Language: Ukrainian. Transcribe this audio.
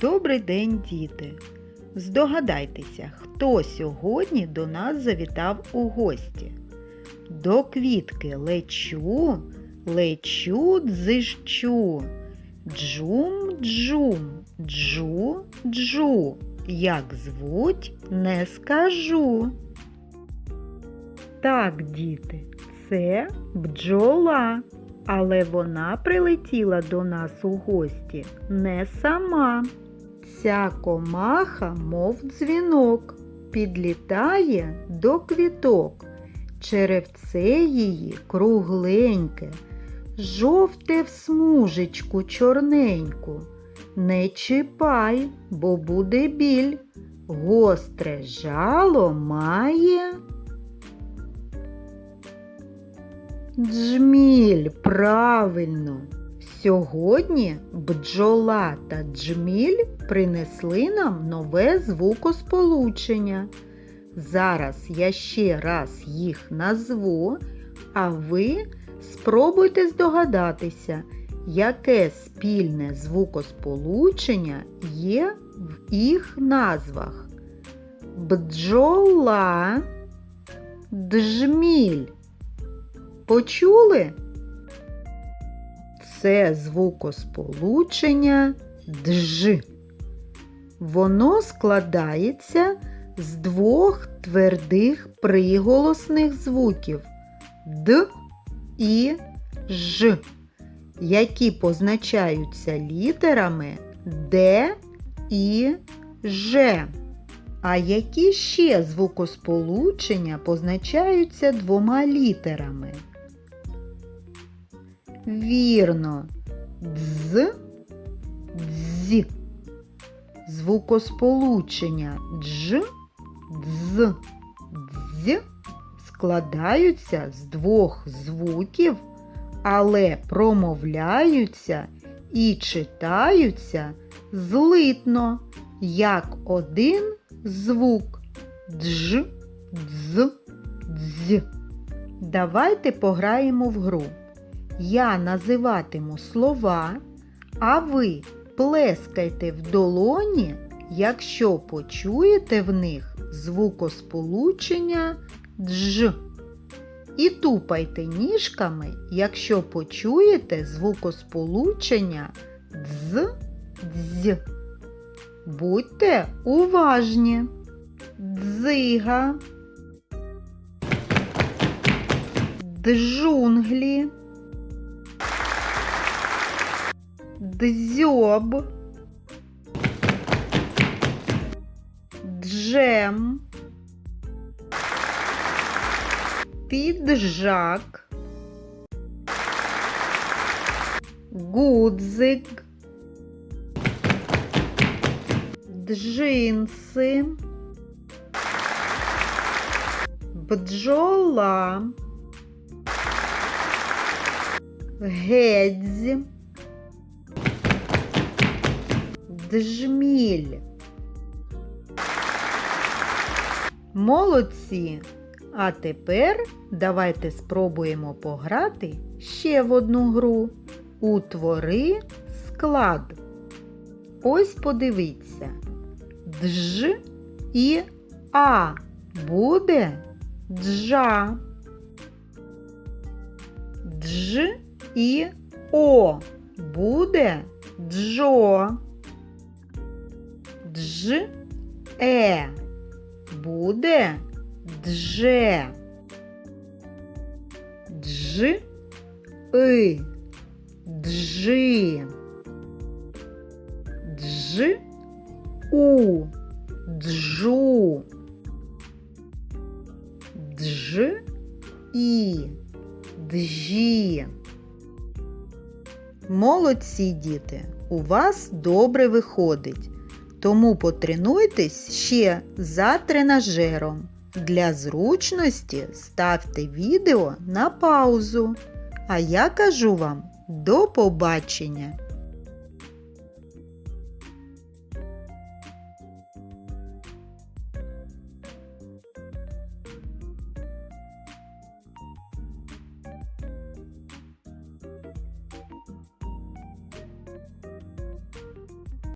Добрий день, діти! Здогадайтеся, хто сьогодні до нас завітав у гості. До квітки лечу, лечу дзижчу. Джум джум, джу джу. Як звуть, не скажу. Так, діти, це бджола. Але вона прилетіла до нас у гості не сама. Ця комаха, мов дзвінок, підлітає до квіток. Черевце її кругленьке, жовте в смужечку чорненьку. Не чіпай, бо буде біль. Гостре жало має. Джміль, правильно. Сьогодні бджола та джміль принесли нам нове звукосполучення. Зараз я ще раз їх назву, а ви спробуйте здогадатися, яке спільне звукосполучення є в їх назвах. Бджола, джміль. Почули? Це звукосполучення дж. Воно складається з двох твердих приголосних звуків д і ж, які позначаються літерами Д і Ж. А які ще звукосполучення позначаються двома літерами? Вірно, дз, дз. Звукосполучення дж, дз, дз складаються з двох звуків, але промовляються і читаються злитно, як один звук дж, дз, дз. Давайте пограємо в гру. Я називатиму слова, а ви плескайте в долоні, якщо почуєте в них звукосполучення дж. І тупайте ніжками, якщо почуєте звукосполучення дз, дз. Будьте уважні. Дзига, джунглі, дзьоб, джем, піджак, гудзик, джинси, бджола, гедзь, джміль. Молодці! А тепер давайте спробуємо пограти ще в одну гру. Утвори склад. Ось подивіться. Дж і А буде джа. Дж і О буде джо. Дж е буде дже. Дж и джи. Дж у джу. Дж і джі. Молодці діти, у вас добре виходить. Тому потренуйтесь ще за тренажером. Для зручності ставте відео на паузу. А я кажу вам до побачення!